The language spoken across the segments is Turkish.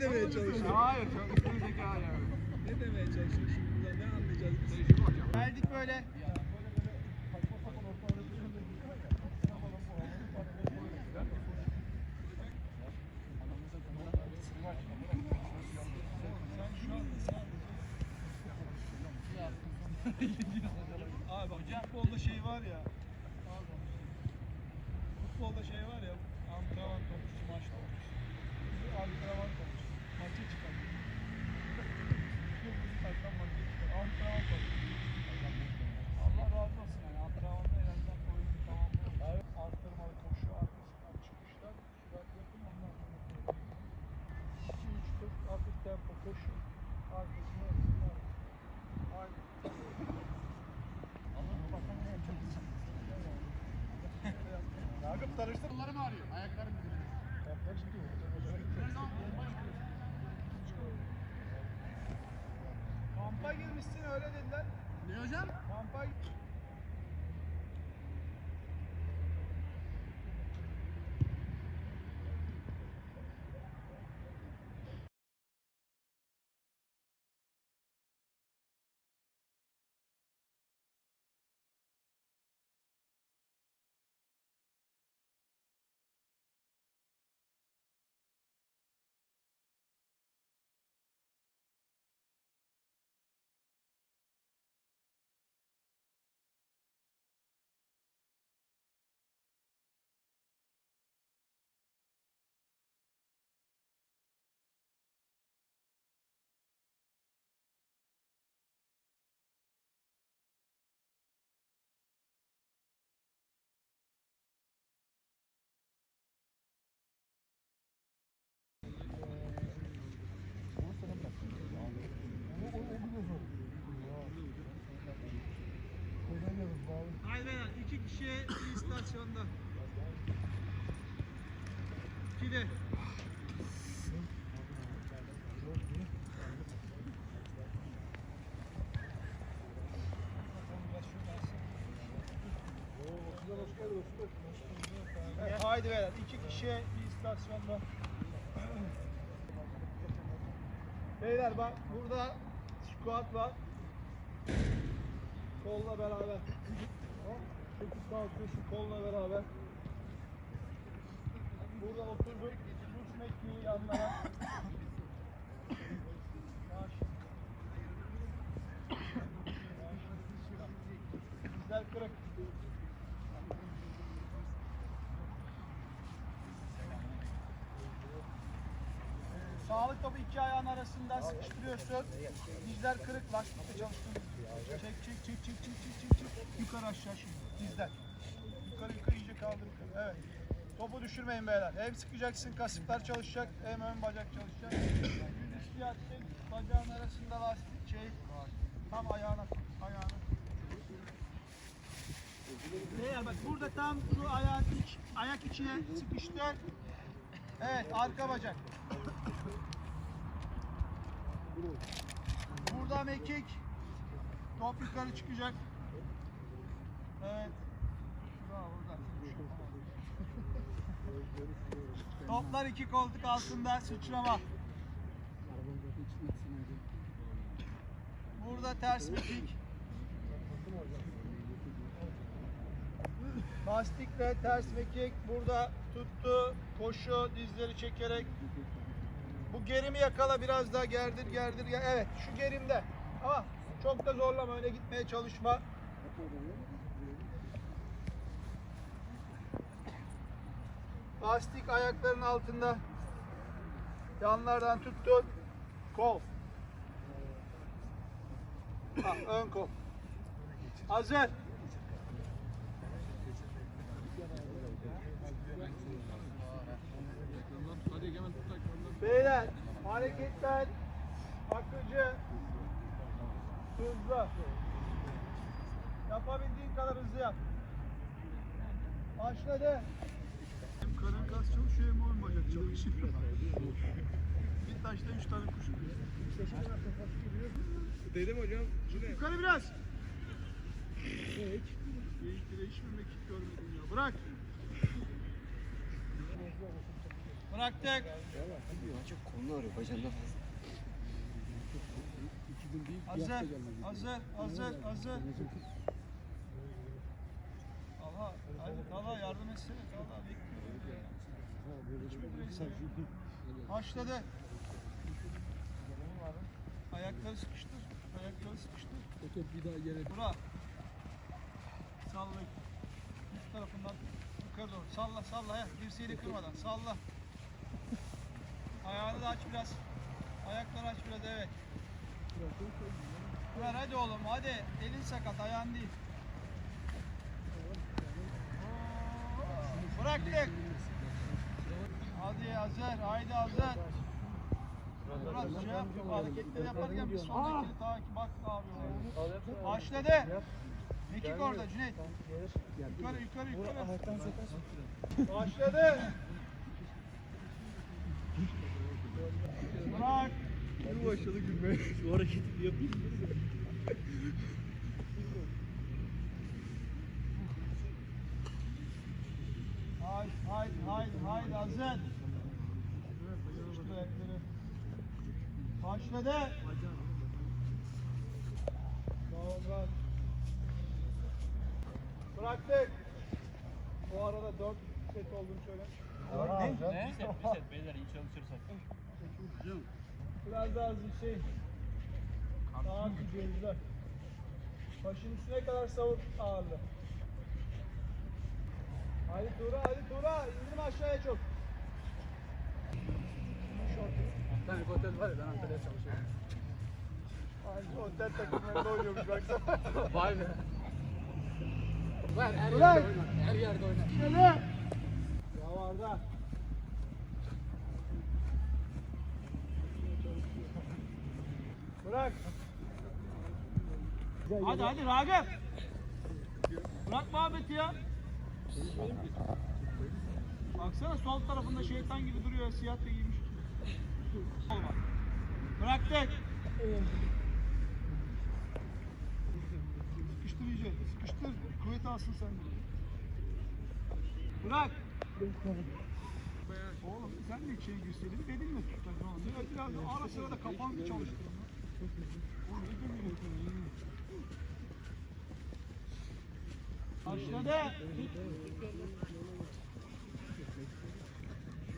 ne demeye çalışıyor? Hayır, çok üstün zeka yani. Ne demeye çalışıyor şimdi burada? Ne anlayacağız biz? Geldik böyle. Ragıp tanıştır. Kollarım ağrıyor. Ayaklarım gidiyor. Yapmak istiyor. Kampa girmişsin öyle dediler. Ne hocam? Kampa bir istasyonda. İki de. Evet, haydi beyler. iki kişiye bir istasyonda. Beyler bak burada squat var. Kolla beraber. Hop, Çekip kalkıyorsun kolla beraber. Burada oturduk. Tuz mekliği yanlara. Dizler kırık. Sağlık topu iki ayağın arasında sıkıştırıyorsun. Dizler kırık, lastikle çalıştın. Çek, çek, çek, çek, çek, çek, çek, çek. Yukarı aşağı şimdi. Dizler. Yukarı yukarı iyice kaldır. Evet. Topu düşürmeyin beyler. Hem sıkacaksın, kasıklar çalışacak, hem ön bacak çalışacak. Yüz üstü bacağın arasında lastik şey. Tam ayağına, ayağına. Beyler bak burada tam şu ayağın iç, ayak içine sıkıştır. Evet, arka bacak. Burada mekik. Top yukarı çıkacak. Evet. Buradan. Toplar iki koltuk altında sıçrama. Burada ters mekik. Lastikle ters mekik. Burada tuttu. Koşu dizleri çekerek. Gerimi yakala biraz daha gerdir gerdir. ger- Evet şu gerimde. Ama çok da zorlama öne gitmeye çalışma. Lastik ayakların altında. Yanlardan tuttun. Kol. Ha, ön kol. Hazır. Hadi hemen tutak. Beyler hareketler akıcı, hızlı. Yapabildiğin kadar hızlı yap. Başladı. Hem karın kas çalışıyor hem oyun bacak çalışıyor. bir taşta üç tane kuş. Dedim hocam. Bu ne? Yukarı biraz. Mi mekik görmedim ya. Bırak. Bıraktık. Kolunu ağrıyor bacağından fazla. Hazır, hazır, hazır, hazır. Talha, hadi Talha yardım etsene. Talha yok. Başladı. Ayakları sıkıştır. Ayakları sıkıştır. O top bir daha yere Bura. Salla. Üst tarafından yukarı doğru. Salla salla. ya. Dirseğini kırmadan. Salla. Ayağını da aç biraz. Ayakları aç biraz evet. Ver hadi oğlum hadi. Elin sakat ayağın değil. Oo, Bıraktık. Hadi hazır. Haydi hazır. Murat şey yap, hareketleri yaparken bir sondakini takip bak ne yapıyor. Başladı. Mekik orada Cüneyt. Yukarı yukarı yukarı. Başladı. Bırak. Bir başladı gülmeye. Şu hareketi bir yapayım. Haydi haydi haydi haydi. Sıkıştır ayakları. Başladı. Bravo Murat. Bıraktık. Bu arada 4 set olduğunu söyle. Ne? Bir set, bir set beyler iyi çalışırsak. Biraz daha hızlı şey. Daha hızlı hızlı. Başın üstüne kadar savur ağırlığı. Hadi Tuğra, hadi Tuğra. İndirme aşağıya çok. tane otel var ya ben Antalya'da çalışıyorum. Aynı otel takımlarında oynuyormuş baksana. Vay be. Var her Bırak. yerde oynar. Her yerde oynar. Şöyle. Bravo Arda. Bırak. Hadi hadi Ragıp. Bırak muhabbeti ya. Baksana sol tarafında şeytan gibi duruyor siyah da giymiş. Olma. Bıraktık. Sıkıştır iyice. Sıkıştır. Kuvvet alsın sen de. Bırak. Oğlum sen de gösterin dedin mi tutacak oğlum. Biraz, ara sıra da kafanı çalıştırın. Oğlum ne demiyorsun? Başladı.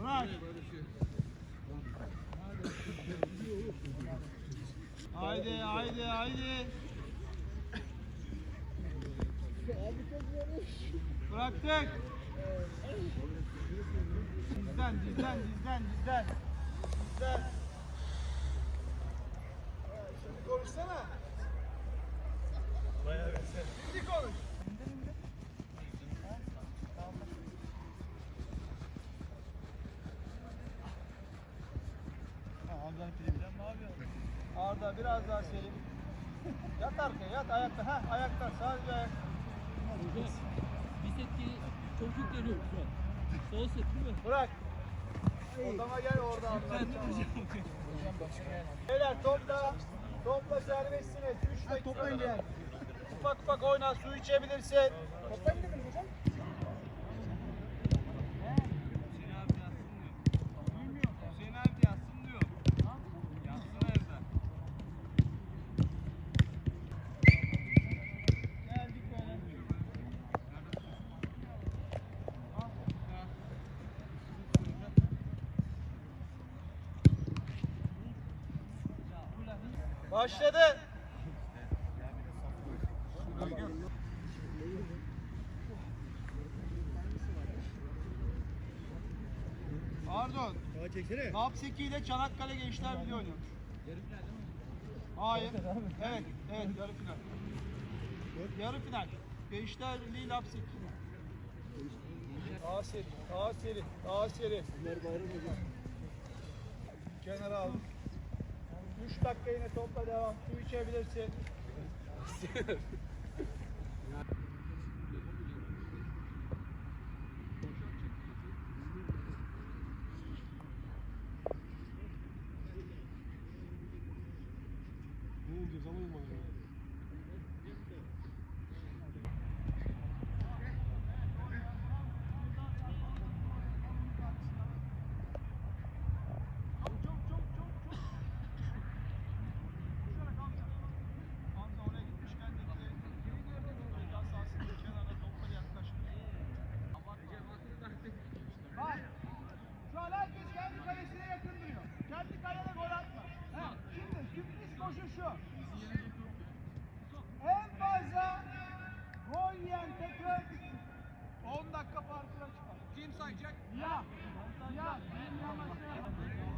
Bırak. Haydi haydi haydi. Bıraktık. Dizden dizden dizden dizden. Dizden. Şimdi konuşsana. Bayağı Şimdi konuş. Biraz daha serin. Yat arkaya yat ayakta. Ha ayakta sadece ayak. Bir set ki çok yükleniyor şu an. Sol set değil mi? Bırak. Odama gel orada anlat. Beyler topla. Topla serbestsiniz. 3 dakika. Toplayın gel. Ufak ufak oyna su içebilirsin. Toplayın Başladı. Pardon. Lapseki ile Çanakkale Gençler Birliği oynuyor. Hayır. Evet, evet yarı final. Yarı final. Gençler Birliği Lapseki. Daha seri, daha seri, daha seri. Kenara al. 3 dakika yine topla devam. Su içebilirsin. Ne oldu? Zaman olmadı. ya. Çok çok çok çok. Şöyle Hamza. Hamza oraya gitmişken de bize ceza sahasının kenarına topları yaklaştı. Bak. Şu an herkes kendi kalesine yakın duruyor. Kendi kalene gol atma. He, Şimdi sürpriz koşu şu. En fazla gol yiyen takım 10 dakika farkına çıkar. Kim sayacak? Ya. Ya. Benim